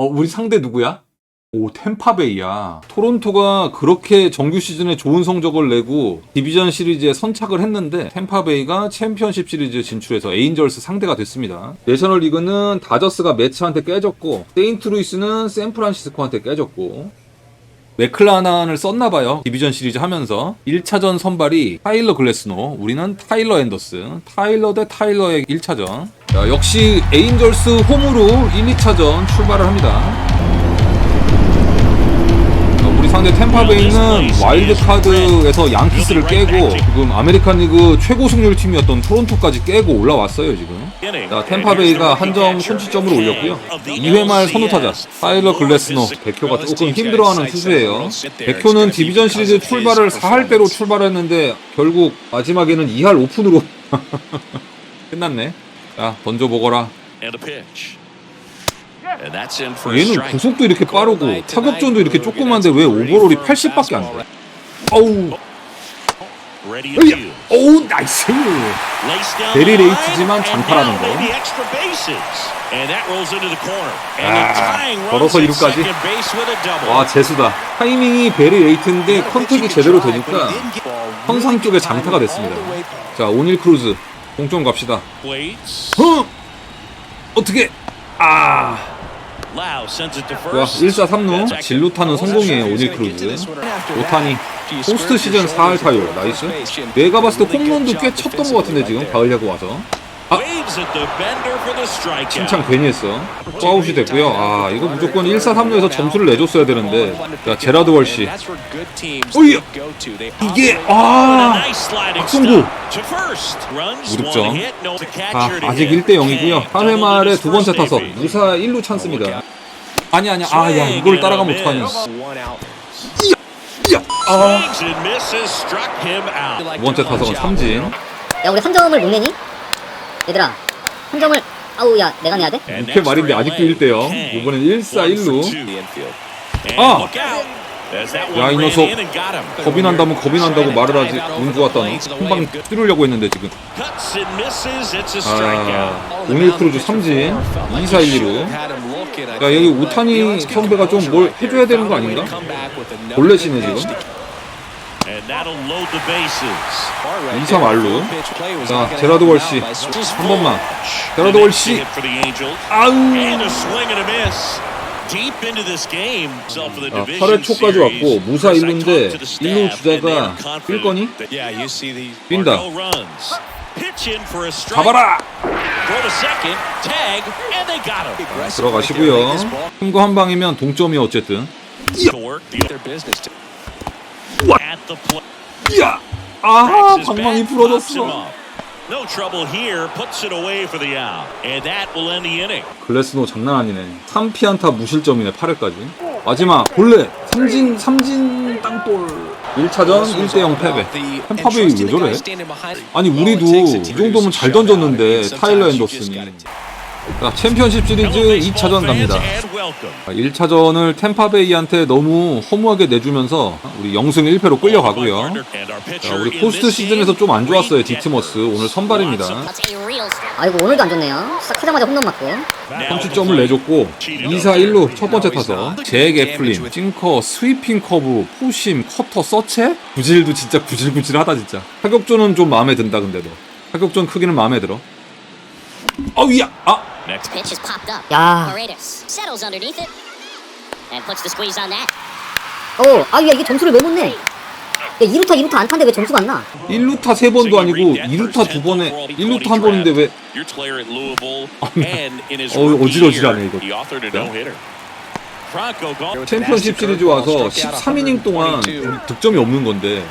어, 우리 상대 누구야? 오, 템파베이야. 토론토가 그렇게 정규 시즌에 좋은 성적을 내고 디비전 시리즈에 선착을 했는데 템파베이가 챔피언십 시리즈 진출해서 에인절스 상대가 됐습니다. 내셔널 리그는 다저스가 매츠한테 깨졌고 세인트루이스는 샌프란시스코한테 깨졌고 맥클라난을 썼나 봐요. 디비전 시리즈 하면서 1차전 선발이 타일러 글래스노, 우리는 타일러 앤더스, 타일러 대 타일러의 1차전. 자, 역시 에인절스 홈으로 1, 2차전 출발을 합니다. 자, 우리 상대 템파베이는 와일드카드에서 양키스를 깨고 지금 아메리칸 리그 최고 승률 팀이었던 토론토까지 깨고 올라왔어요 지금. 자, 템파베이가 한점 손치점으로 올렸고요. 2회 말 선우타자 타일러 글래스노 백효가 조금 힘들어하는 투수예요. 백효는 디비전 시리즈 출발을 4할대로 출발했는데 결국 마지막에는 2할 오픈으로 끝났네. 자 던져보거라. 얘는 구속도 이렇게 빠르고 타격전도 이렇게 조그만데 왜 오버롤이 80밖에 안 돼? 어우, 으야, 어우 나이스. 베리 레이트지만 장타라는 거. 아, 걸어서 이루까지? 와 재수다. 타이밍이 베리 레이트인데 컨택이 제대로 되니까 현상 쪽에 장타가 됐습니다. 자 오닐 크루즈 동점 갑시다. 어? 어떻게? 아, 좋아 좋아 1사 3루 진루타는 성공이에요 오닐 크루즈. 오타니 포스트 시즌 4할 타율 나이스. 내가 봤을 때 홈런도 꽤 쳤던 것 같은데 지금 가을 야구 와서. 아. 칭찬 괜히 했어. 파웃이 됐고요. 아 이거 무조건 1사 3루에서 점수를 내줬어야 되는데. 자 제라드 월시. 어이야. 이게 아 악송구 무득점. 아, 아직 1대 0이고요. 8회 말에 두 번째 타석 무사 1루 찬스입니다. 아니 아니 아야 이걸 따라가면 어떡하니? 야, 아. 두 번째 타석은 삼진. 야 우리 3점을 못 내니? 얘들아 3점을 아우 야 내가 내야 돼? 6회 말인데 아직도 1대 0. 이번엔 1사 1루. 아! 야, 이 녀석. 겁이 난다면 겁이 난다고 말을 하지. 운 좋았다 너. 한방 찌르려고 했는데 지금. 아, 오닐 크루즈 삼진. 2사 1루. 야 여기 우타니 선배가 좀 뭘 해줘야 되는 거 아닌가? 볼넷이네 지금. 2사 말루. 자 제라드 월시 한 번만. 제라드 월시. 아우. 아, 8회 초까지 왔고 무사 1루인데 1루 주자가 뛸 거니? 뛴다. 잡아라. 들어가시고요. 힘거 한 방이면 동점이 어쨌든. 야! 아, 방망이 부러졌어. No trouble here. Puts it away for the out. And that will end the inning. 글래스노 장난 아니네. 3피안타 무실점이네 8회까지. 마지막 본래 삼진 삼진 땅볼. 1차전 1대 0 패배. 템파베이 왜 저래? 아니 우리도 이 정도면 잘 던졌는데 타일러 앤더슨이. 자, 챔피언십 시리즈 2차전 갑니다. 1차전을 템파베이한테 너무 허무하게 내주면서 우리 0승 1패로 끌려가고요. 자, 우리 포스트 시즌에서 좀 안 좋았어요. 디트머스. 오늘 선발입니다. 아이고 오늘도 안 좋네요. 시작하자마자 홈런 맞고. 선취점을 내줬고 2사 1루 첫 번째 타석. 잭 애플린, 싱커, 스위핑 커브, 포심, 커터, 서체? 구질도 진짜 구질구질하다 진짜. 타격존은 좀 마음에 든다 근데도. 타격존 크기는 마음에 들어? 어우야! 아 Pitch is popped up. 야. Paredes settles underneath it and puts the squeeze on that. 어 아유 야 이게 점수를 왜 못 내? 야 2루타 2루타 안 탄데 왜 점수가 안 나? 1루타 세 번도 아니고 2루타 두 번에 1루타 한 번인데 왜 어우 어지러지라네, 이거. 챔피언십 시리즈 와서 13이닝 동안 득점이 없는 건데.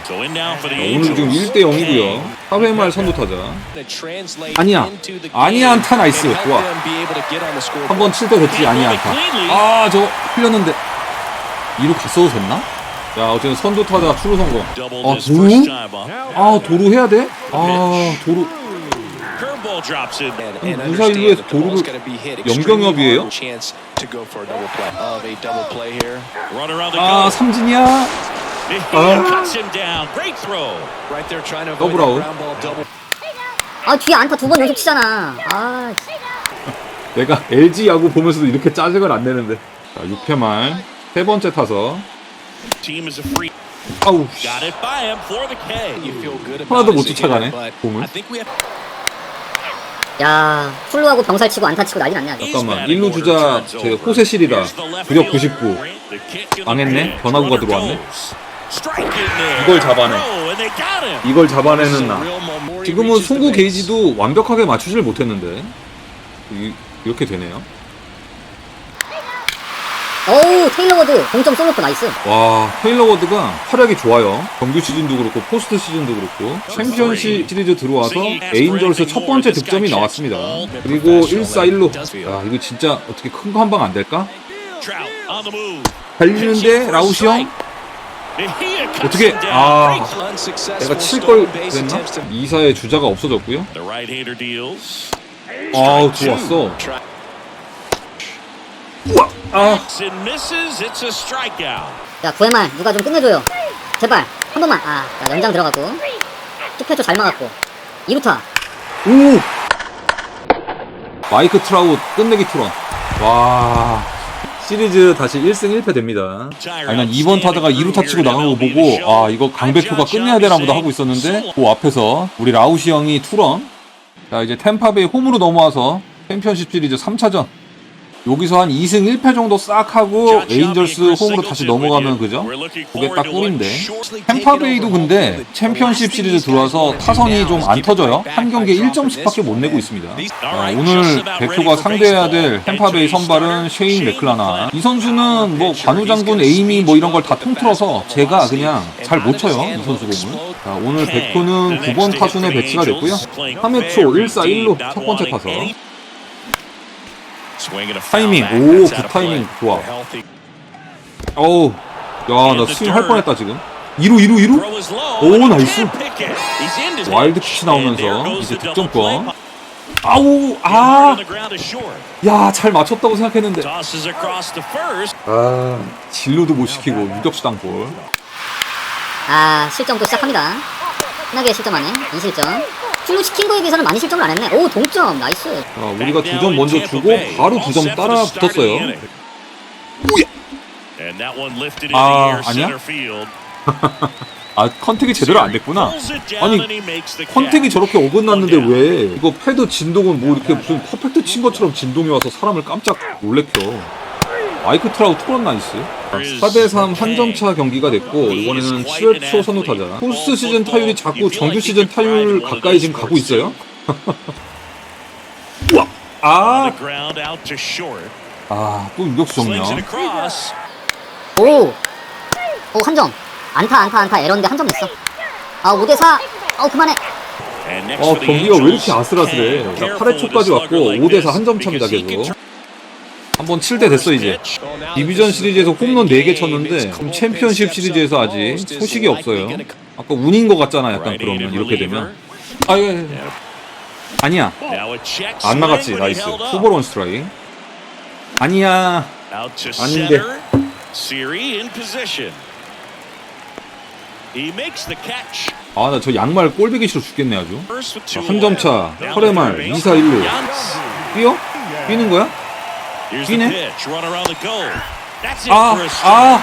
오늘 지금 1대 0이고요. 4회 말 선두 타자. 아니야. 아니야, 안타 나이스. 좋아. 한 번 칠 때 됐지. 아니야 안타. 아 저거 흘렸는데. 2루 갔어도 됐나? 야 어쨌든 선두 타자 출루 성공. 아 도루? 아 도루 해야 돼? 아 도루 무사 일루에서 도루를 연경협이에요? 아아 삼진이야 더블 아웃. 아 뒤에 안타 두 번 연속 치잖아 아 내가 LG 야구 보면서도 이렇게 짜증을 안 내는데 자, 6회 말 세 번째 free. 아우. 하나도 못 쫓아가네. 공을. 야 훌루하고 병살 치고 안타 치고 난리 났냐 이거. 잠깐만. 1루 주자 제 호세실이다. 구력 99. 망했네. 변화구가 들어왔네. 이걸 잡아내. 이걸 잡아내는 나. 지금은 송구 게이지도 완벽하게 맞추질 못했는데 이, 이렇게 되네요. 어우 테일러 워드 동점 쏠놓고 나이스 와 테일러 워드가 활약이 좋아요. 정규 시즌도 그렇고 포스트 시즌도 그렇고 챔피언십 시리즈 들어와서 에인절스 첫 번째 득점이 나왔습니다. 그리고 1사 1루. 야 이거 진짜 어떻게 큰 거 한 방 안 될까? 달리는데 라우시 형 어떻게 아 내가 칠 걸 그랬나? 2사의 주자가 없어졌고요. 아우 들어왔어. 우와 아야 구회말 누가 좀 끝내줘요 제발 한 번만 아 야, 연장 들어가고 10회초 잘 막았고 2루타 오! 마이크 트라웃 끝내기 투런. 와. 시리즈 다시 1승 1패 됩니다. 아니 난 2번 타다가 2루타 치고 나간 거 보고 아 이거 강백호가 끝내야 되나 보다 하고 있었는데 그 앞에서 우리 라우시 형이 투런. 자 이제 템파베이 홈으로 넘어와서 챔피언십 시리즈 3차전. 여기서 한 2승 1패 정도 싹 하고 에인절스 홈으로 다시 넘어가면 그죠? 그게 딱 꿀인데 템파베이도 근데 챔피언십 시리즈 들어와서 타선이 좀 안 터져요. 한 경기에 1점씩밖에 못 내고 있습니다. 아, 오늘 대표가 상대해야 될 템파베이 선발은 쉐인 맥클라나. 이 선수는 뭐 관우 장군 에이미 뭐 이런 걸 다 통틀어서 제가 그냥 잘 못 쳐요. 이 선수 공을. 자, 오늘 백표는 9번 타순에 배치가 됐고요. 3회 초 1사 1루 첫 번째 타석. 타이밍. 오, 그 타이밍 좋아. 어우, 야, 나 스윙 할 뻔했다 지금. 2루, 2루, 2루? 오, 나이스. 와일드 피치 나오면서 이제 득점권. 아우, 아, 야, 잘 맞췄다고 생각했는데. 아, 진로도 못 시키고 유격수 땅볼. 아 실점 또 시작합니다 흔하게 실점하네 2실점 훌루 시킨 거에 비해서는 많이 실점을 안 했네 오 동점 나이스 자, 우리가 두 점 먼저 주고 바로 두 점 따라 붙었어요. 아, 아니야? 아, 컨택이 제대로 안 됐구나. 아니, 컨택이 저렇게 어긋났는데 왜 이거 패드 진동은 뭐 이렇게 무슨 퍼펙트 친 것처럼 진동이 와서 사람을 깜짝 놀래켜. 마이크 트라우 투런 나이스. 4대3 한점차 경기가 됐고 이번에는 7회 초 선우 타자. 포스트 시즌 타율이 자꾸 정규 시즌 타율 가까이 지금 가고 있어요. 우와. 아, 아, 또 유격수 정면. 오! 오 한 점 안타 안타 안타 에러인데 한점 냈어 아 5대4 어 그만해 어, 경기가 왜 이렇게 아슬아슬해. 나 8회 초까지 왔고 5대4 한 점 차입니다 계속. 한번 7대 됐어 이제. 디비전 시리즈에서 홈런 4개 쳤는데 지금 챔피언십 시리즈에서 아직 소식이 없어요. 아까 운인 것 같잖아 약간 그러면 이렇게 되면. 아, 예, 예. 아니야. 안 나갔지 나이스. 투볼 원 스트라이크. 아니야. 아닌데. 아 나 저 양말 꼴배기 싫어 죽겠네 아주. Two 한점 차. away. 털의 말 2사 1루. 뛰어? 뛰는 거야? 뛰네? 아. 아.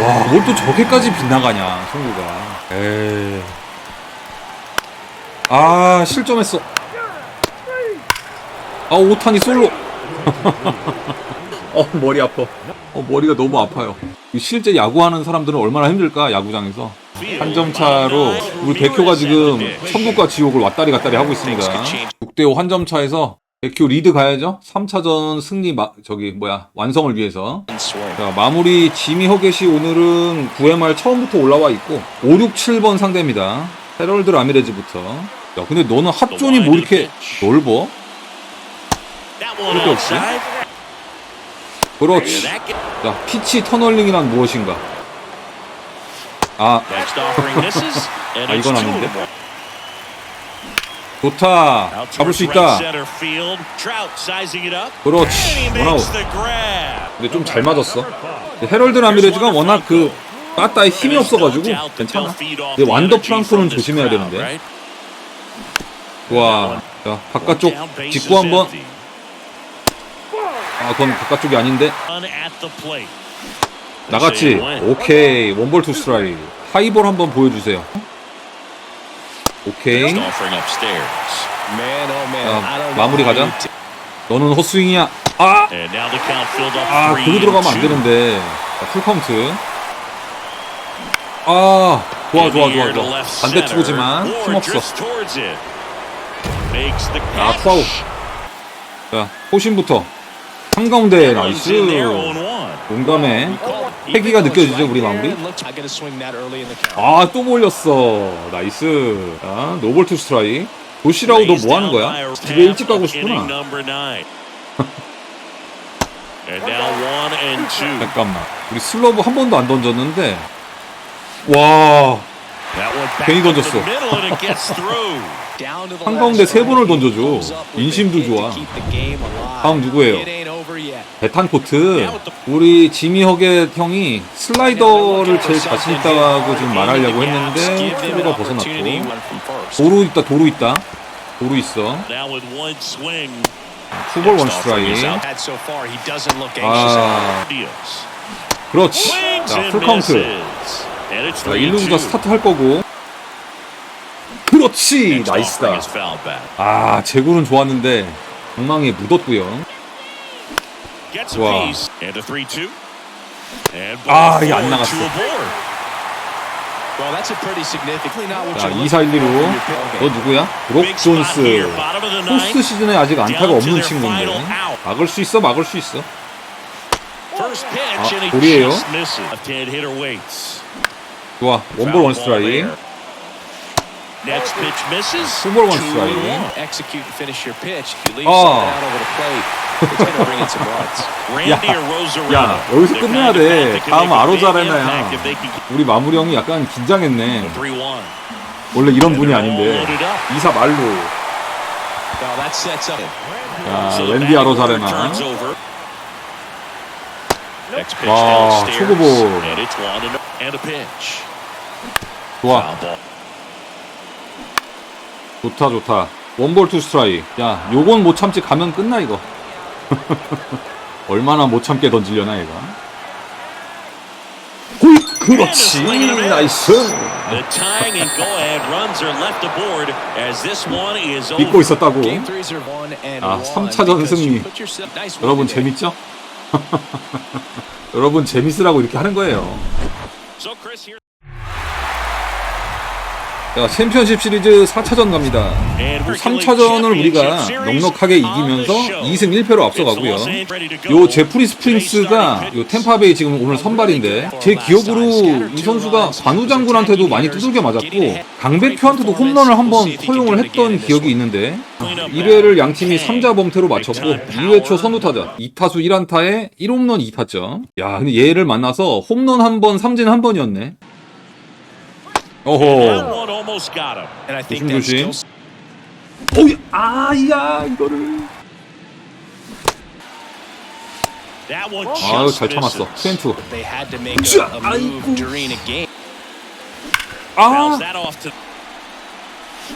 와, 뭘 또 저렇게까지 빗나가냐, 성구가. 에이. 아, 실점했어. 아, 오타니 솔로. 어, 머리 아파. 어, 머리가 너무 아파요. 이 실제 야구하는 사람들은 얼마나 힘들까, 야구장에서. 한 점 차로 우리 백효가 지금 천국과 지옥을 왔다리 갔다리 하고 있습니다. 6대5 한 점 차에서 백효 리드 가야죠. 3차전 승리 마, 저기 뭐야 완성을 위해서. 자, 마무리 지미 허겟이 오늘은 9회 말 처음부터 올라와 있고 5, 6, 7번 상대입니다. 헤럴드 라미레즈부터. 야, 근데 너는 합존이 뭐 이렇게 넓어? 이렇게 없지? 그렇지. 자, 피치 터널링이란 무엇인가? 아, 아, 이건 아닌데? 좋다. 잡을 수 있다. 그렇지. 원아웃. 근데 좀 잘 맞았어. 헤럴드 라미레즈가 워낙 그 빠따에 힘이 없어가지고 괜찮아. 근데 완더 프랑코는 조심해야 되는데. 좋아. 자, 바깥쪽 직구 한번. 아, 그건 바깥쪽이 아닌데. 나갔지. 오케이. 원볼 투 스트라이크. 하이볼 한번 보여주세요. 오케이. Oh don't 마무리 가자. 너는 헛스윙이야. 아! 아, 그로 들어가면 안. 되는데. 자, 풀 카운트. 아, 좋아, 좋아, 좋아, 좋아. 반대쪽이지만 center. 힘없어. 아. 투아웃. 자, 호신부터. 한가운데 나이스. 0-1. 용감해. 패기가 느껴지죠, 우리 마무리? 아, 또 몰렸어. 나이스. 자, 노볼 투 스트라이. 도시라고 너뭐 하는 거야? 집에 일찍 가고 싶구나. 잠깐만. 우리 슬러브 한 번도 안 던졌는데. 와, 괜히 던졌어. 한가운데 세 번을 던져줘. 인심도 좋아. 다음 누구예요? 베탄코트. 우리 지미 허겟 형이 슬라이더를 제일 자신 있다고 지금 말하려고 했는데 투구가 벗어났고. 도루 있다, 도루 있다. 도루 있어. 투볼 원 anxious. 아. 그렇지. 자, and 풀 카운트. misses. And it's 자, three 1루 and 주자 two. 스타트 할 거고. 그렇지. 나이스다. 아, 제구는 좋았는데 방망이에 묻었고요. Gets a 와. piece. And a 3-2. And 아, ball 이게 안 나갔어. to a board. Well, that's a pretty significant. Not what 자, you're 2, 4, 1, 2로 looking for from your 너 누구야? 브록. 존스. 포스트. 시즌에 아직 안타가 없는 친구인데. 막을 수 있어, 막을 수 있어. 아, 볼이에요? 좋아, 원볼 Foul 원 ball 스트라이크. there. Next pitch misses. 투볼 원 Two and one. Execute and finish your pitch. If you leave 아. something out over the plate, it's going to bring in some runs. Randy or Rosarena. 야, 여기서 The 끝내야 돼. 다음 아로자레나야. 우리 마무리 형이 약간 긴장했네. 3-1. 원래 이런 분이 아닌데. 이사 말로. Well, that sets up. 야, 랜디 아로자레나. 와, pitch. 좋아. 좋다, 좋다. 원볼 투 스트라이크. 야, 요건 못 참지 가면 끝나 이거. 얼마나 못 참게 던지려나 얘가. 호이, 그렇지, 나이스. 믿고. 있었다고. 아, one 3차전 because 승리. 여러분. 재밌죠? 여러분 재밌으라고 이렇게 하는 거예요. 자, 챔피언십 시리즈 4차전 갑니다. And 3차전을 우리가 넉넉하게 이기면서 2승 1패로 앞서가고요. 요 제프리 스프링스가 요 템파베이 지금 오늘 선발인데 제 기억으로 이 선수가 관우 장군한테도 많이 두들겨 맞았고 강백표한테도 홈런을 한번 허용을 했던 기억이 있는데 1회를 양 팀이 3자 범퇴로 마쳤고 2회 초 선두타자 2타수 1안타에 1홈런 2타점. 야, 근데 얘를 만나서 홈런 한 번, 삼진 한 번이었네. That 어허. one almost got him. And Think 조심, 조심. 오야, 아야, 이거를. That one 아유, just 잘 참았어. misses. 트웬투. they had to make 자, a, a move 아이고. during a game. Bounce 아, that off to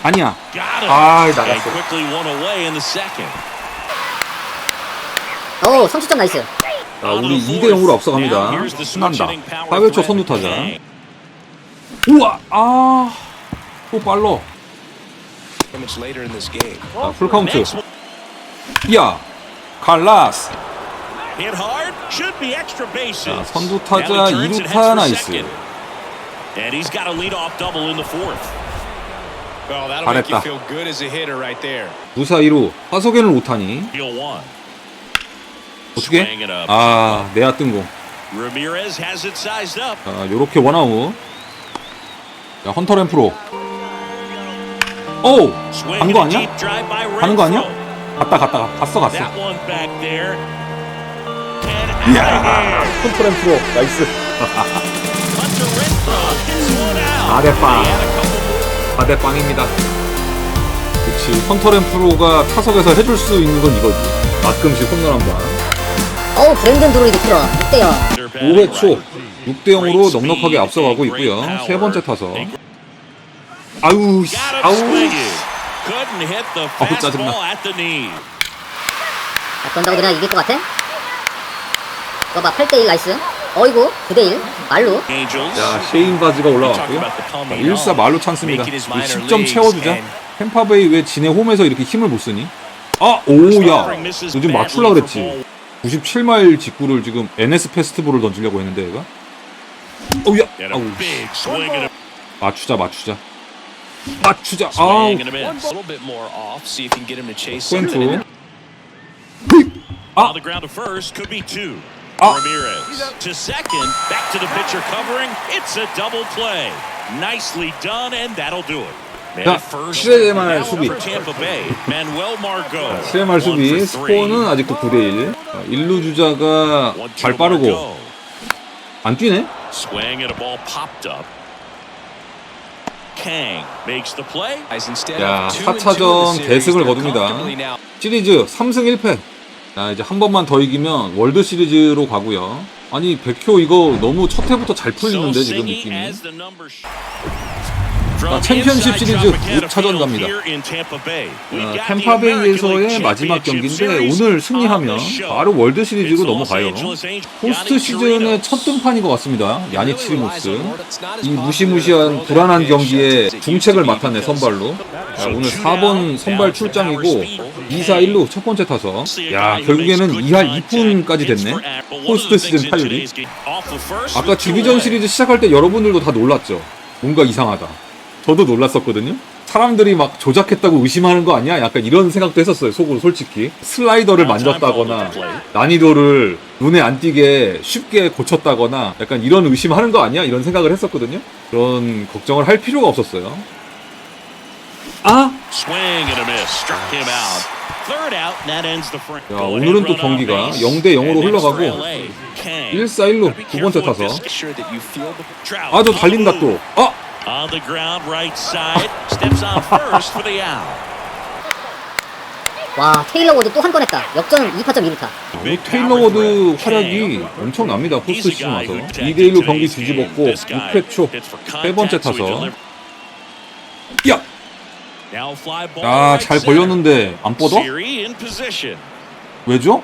아니야. 아, 나갔어. 오, 선취점 나이스. 자, 우리 2대 0으로 앞서갑니다. 신난다. 4회 초 선두타자. 우와, 아, 또 빨러. Much later in this game. 자, 풀카운트. 야, 칼라스. hit hard. Should be extra bases. 자, 선두 타자 Now he turns and heads 2루타 for 나이스. second. And he's got a leadoff double in the fourth. Well, that'll make you 잘했다. feel good as a hitter right there. 부사 2루. 화석에는 오타니. Deal one. 어떻게? 아, 내야 뜬공. 자, 요렇게 원아웃. 자, 헌터 램프로. 오! Swing 간거 and a 아니야? 가는 거 아니야? 갔다, 갔다, 갔어, 갔어. Here. 헌터 램프로. 나이스. 아대빵. 바대빵입니다. 그치. 헌터 램프로가 타석에서 해줄 수 있는 건 이거지. 가끔씩 홈런 한 방. 어우, 브랜든 드로이드 풀어. 6대0. 5회 초 6대 0으로 넉넉하게 앞서가고 있고요. 세 번째 타석. 아우. the 어우, 짜증나. 아, 그런다고 내가 이길 것 같아? 그거 봐 8대1 나이스 어이구 9대1 말로. 자 셰인 바즈가 올라왔고요. 1사 말로 찬스입니다. 10점 채워주자. 템파베이 왜 지네 홈에서 이렇게 힘을 못 쓰니? 아 오야 요즘 맞출라 그랬지. 97마일 직구를 지금 NS 페스티벌을 던지려고 했는데 얘가. 어우야. 아우 맞추자 맞추자. 맞추자. 아우. be two. Ah. Ramirez to second, back to the pitcher covering. It's a double play. Nicely done, and that'll do it. 자, at first. 시대만의 Now 수비. for Tampa Bay, Manuel Margot. 시에말 수비. 스코어는 아직도 9대1 일루 주자가 One to 발 빠르고. 안 뛰네? 야, of two and two in the 4차전 series, 대승을 거둡니다. 시리즈 3승 1패 자 이제 한 번만 더 이기면 월드 시리즈로 가고요 아니 백효 이거 너무 첫 해부터 잘 풀리는데 지금 느낌이 From 챔피언십 시리즈 Tropicana 6차전 Field 갑니다. 어, 템파베이에서의 마지막 경기인데 오늘 승리하면. 바로 월드 시리즈로 넘어가요. 포스트 시즌의. 첫 등판인 것 같습니다 야니 치리모스 이 무시무시한 불안한 경기에 중책을 because 선발로 자, 오늘 4번 선발 출장이고 2사 1루 첫 번째 타석 야 결국에는 2할 2푼까지 됐네 포스트 시즌 타율이 아까 디비전 시리즈 시작할 때 여러분들도 다 놀랐죠 뭔가 이상하다 저도 놀랐었거든요 사람들이 막 조작했다고 의심하는 거 아니야? 약간 이런 생각도 했었어요 속으로 솔직히 슬라이더를 만졌다거나 난이도를 눈에 안 띄게 쉽게 고쳤다거나 약간 이런 의심하는 거 아니야? 이런 생각을 했었거든요 그런 걱정을 할 필요가 없었어요 아! 야, 오늘은 또 경기가 base. 0대 0으로 And next for 흘러가고 LA, Kang. 1사 1루 Be 두 번째 Trout 아저 달린다. 또 아! On the ground, right side. Steps on first for the out. 와 테일러 워드 또 한 건 했다 역전 2파점 2루타 Big 테일러 power 워드. 활약이. 엄청납니다 포스트 시즌 와서 who 2대 1로 경기 뒤집었고 game. This guy 6회 초 세 번째 delivers. 야! 아 잘. 벌렸는데 안 뻗어? 왜죠?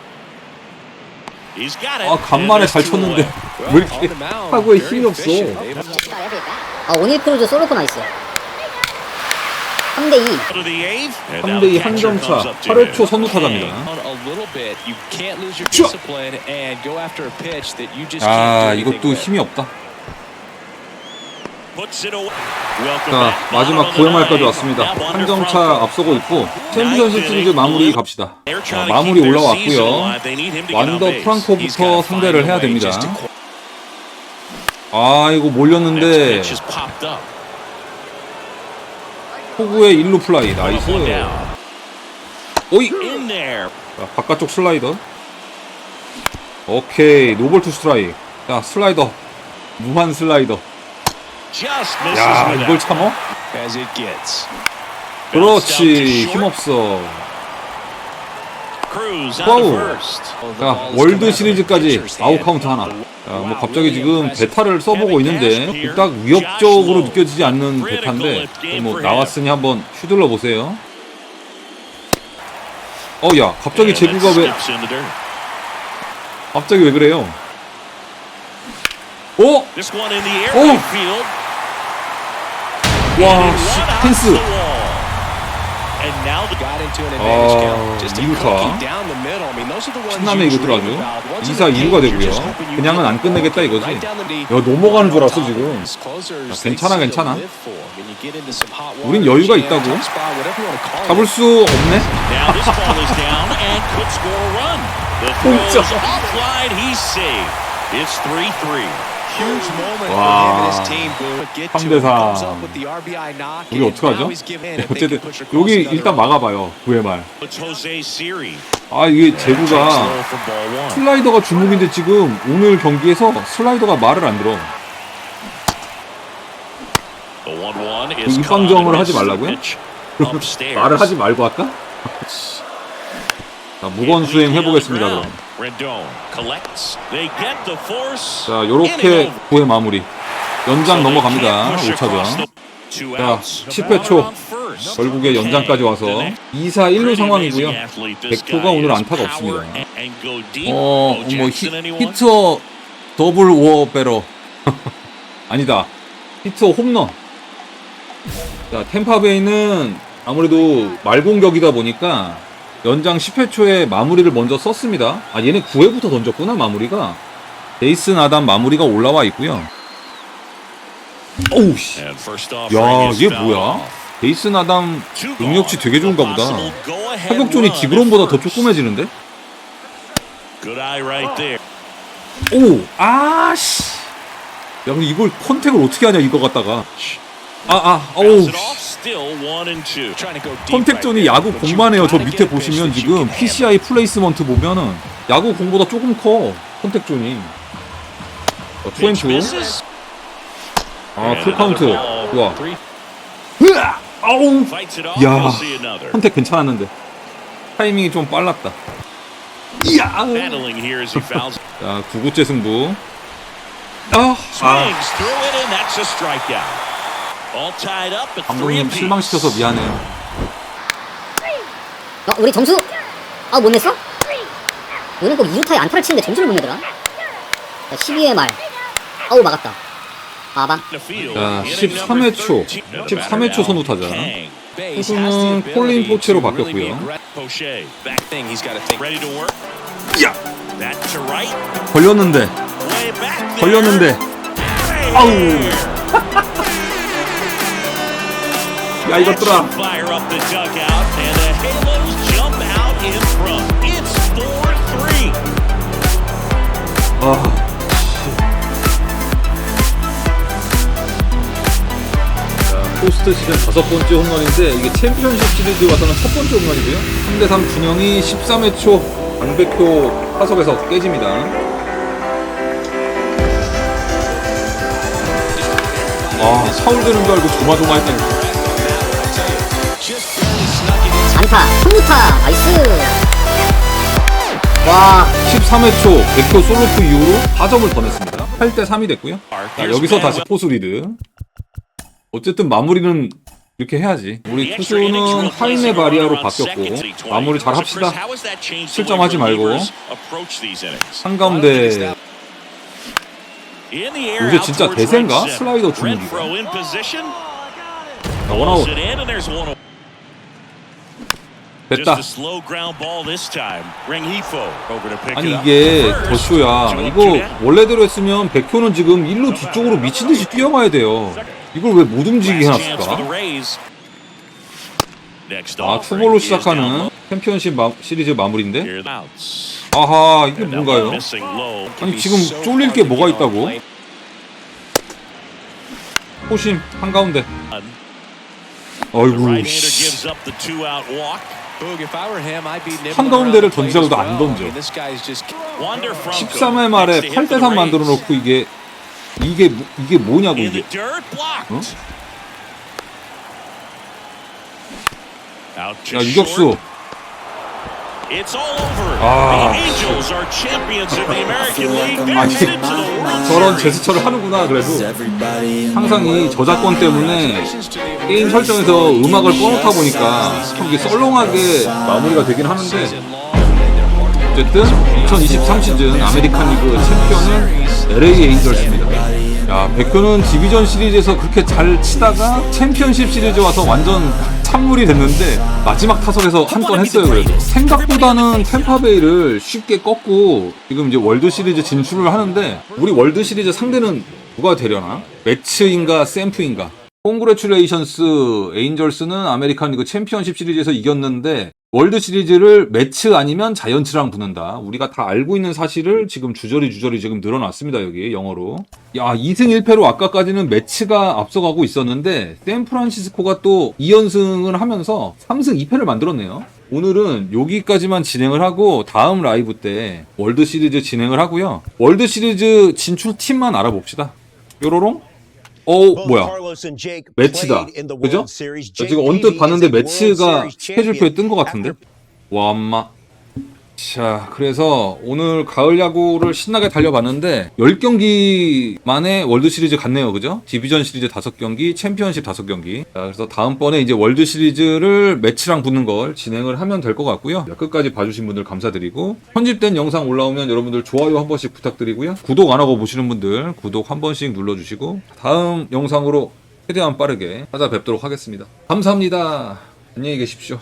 아 간만에 잘 쳤는데. 왜 이렇게 very 힘이 없어 아 오닐 크루즈 솔로포 나이스 3대2 To the eighth. And now 3대2 the 한 catcher 점차 comes up to 8회 him. 초 선두 타자입니다 아 이것도. 힘이 없다 Puts it away. Welcome 자. 마지막 Bottom of the 9회말까지 ninth. 왔습니다 한 점차 Franco. 앞서고 있고 챔피언십 시리즈 마무리 갑시다 자, 마무리 올라왔고요 완더 프랑코부터 상대를 해야 됩니다 아 이거 몰렸는데. 호구의 일루 플라이 나이스. 오이. 자, 바깥쪽 슬라이더. 오케이 노볼 투 스트라이크. 자 슬라이더. 무한 슬라이더. 야 이걸. 참어? 그렇지 힘없어. 와우. 자 월드 시리즈까지. 아웃 카운트 하나 자뭐 갑자기 지금 베타를 써보고 있는데 그닥 위협적으로 느껴지지 않는 베타인데 뭐 나왔으니 한번 휘둘러 보세요 어 야 갑자기 And 제구가 왜. 갑자기 왜 그래요 어? Air Oh. right field. 와 펜스 아, about. Once in 2사 the 2루가 game, you're 되고요 just hoping you 그냥은 안 끝내겠다 이거지. 야 넘어가는 줄 알았어 지금 야, 괜찮아, 괜찮아. 우린 여유가 있다고. 잡을. 수 없네 this ball is down and could score a run. The 홈점. throw is offline. He's safe. It's 3-3. Huge moment 와. for him and his team. But get to 3대 him, 4. comes up with the RBI knock, 우리 and 어떡하죠? 어쨌든 여기 일단 막아봐요 9회 말 It's Jose Siri. 아 이게 제구가. 슬라이더가 주목인데 지금 오늘 경기에서 슬라이더가 말을 안 들어 The 1-1 is 입방정을. 하지 말라고요? 말을 하지 말고 할까? 자 무건 수행 해보겠습니다 그럼 자 요렇게 over. 9회 마무리 연장 넘어갑니다 can't push across 5차전 the- Two 자 outs. 10회 초. 결국에 연장까지 와서 Okay. 2사 1루 Pretty 상황이고요 백토가 오늘 안타가 없습니다. 어, 뭐 히, Jackson, anyone? 히터 더블 워 베러 아니다. 히터 홈런. 자, 템파베이는 아무래도 말공격이다 보니까 연장 10회 초에 마무리를 먼저 썼습니다. 아, 얘네 9회부터 던졌구나, 마무리가. 데이슨 아담 마무리가 올라와 있고요. 오우 씨. 야, fouled 뭐야? 아담 Two 능력치. 되게 좋은가 보다. 타격존이 기브론보다 더. 조그매지는데? 오! 아씨! 야, 근데 이걸 컨택을 어떻게 하냐, 이거 갖다가. 아, 아, 어우. 컨택존이 야구 공만 해요. 저 밑에 보시면 지금. PCI 플레이스먼트 보면은 야구 공보다 조금 커. 컨택존이. 어, 투앤투. misses. 아, 풀 카운트. 좋아. 으아! 아우! 야. 컨택 괜찮았는데. 타이밍이 좀 빨랐다. 이야! 자, 구구째 승부. 아, 아. 감독님. 실망시켜서 미안해요. 어, 우리 점수 아 못 냈어? 오늘 꼭 2루타에 안타를 치는데 점수를 못 내더라 자 12회 말 어우 막았다 아방 Inning 13회 number 초. 13. 13회 초 선두 타자. Kang. base 투수는 has the ability 콜린 포체로 바뀌었고요. 야! 걸렸는데. 걸렸는데. 아우. 야, 이것들아. That should Fire up the dugout, and the Halos jump out in front. It's 4-3. 아. 자, 포스트 시즌 다섯 번째 홈런인데 이게 챔피언십 시리즈 와서는 첫 번째 홈런이고요. 3대3 준영이 13회 초 강백호 타석에서 깨집니다. 아, 파울되는 줄 알고 조마조마했다니 안타 3루타 나이스 와 13회 초 백호 솔로프 이후로 4점을 더 냈습니다. 8대 3이 됐고요. 자, 여기서 다시 포수 리드. 어쨌든 마무리는 이렇게 해야지. 우리 투수는 하이네 바리아로 바뀌었고 마무리 잘 합시다. 실점하지 말고. 한가운데 요새 진짜 대세인가? 슬라이더 주는 기가. 원아웃. 됐다. 아니 이게 더 쇼야. 이거 원래대로 했으면 백효는 지금 일루 뒤쪽으로 미친 듯이 뛰어가야 돼요. 이걸 왜 못 움직이게 해놨을까? 아 투볼로 시작하는 챔피언십 마- 시리즈 마무리인데 아하 이게 뭔가요? 아니 지금 쫄릴 게 뭐가 있다고? 호심 한가운데 어이구 씨. Boog, if I were him, I'd be nibbling 한가운데를 around the plate 던지라고도 안. 던져. I mean, this guy's just 13회 말에 8대 3 만들어 놓고 이게 이게 뭐- 이게 뭐냐고 이게 dirt, blocked. Out to 야 유격수 short. It's all over. 아. The Angels are champions of the American League. They're 아니 저런. 제스처를 하는구나 그래도 항상 이 저작권 때문에 게임 설정에서 음악을 꺼놓다 보니까 이게 썰렁하게 마무리가 되긴 하는데 어쨌든 2023 시즌 아메리칸 리그 챔피언은 LA 에인절스입니다. 야, 백효는 디비전 시리즈에서 그렇게 잘 치다가 챔피언십 시리즈 와서 완전 찬물이 됐는데 마지막 타석에서 한 건 했어요 그래도 생각보다는 템파베이를 쉽게 꺾고 지금 이제 월드 시리즈 진출을 하는데 우리 월드 시리즈 상대는 누가 되려나? 매츠인가 샘프인가? 콩그레츄레이션스 에인절스는 아메리칸 리그 챔피언십 시리즈에서 이겼는데 월드 시리즈를 매츠 아니면 자이언츠랑 붙는다. 우리가 다 알고 있는 사실을 지금 주저리 주저리 지금 늘어났습니다. 여기 영어로. 야 2승 1패로 아까까지는 매츠가 앞서가고 있었는데 샌프란시스코가 또 2연승을 하면서 3승 2패를 만들었네요. 오늘은 여기까지만 진행을 하고 다음 라이브 때 월드 시리즈 진행을 하고요. 월드 시리즈 진출 팀만 알아봅시다. 뾰로롱? 어 뭐야? 매치다. 그죠? 저 지금 언뜻 봤는데 매치가 스케줄표에 뜬 것 같은데? 와 엄마. 자, 그래서 오늘 가을 야구를 신나게 달려봤는데 10경기 만에 월드 시리즈 갔네요. 그죠? 디비전 시리즈 5경기, 챔피언십 5경기. 자, 그래서 다음번에 이제 월드 시리즈를 매치랑 붙는 걸 진행을 하면 될 것 같고요. 자, 끝까지 봐주신 분들 감사드리고 편집된 영상 올라오면 여러분들 좋아요 한 번씩 부탁드리고요. 구독 안 하고 보시는 분들 구독 한 번씩 눌러주시고 다음 영상으로 최대한 빠르게 찾아뵙도록 하겠습니다. 감사합니다. 안녕히 계십시오.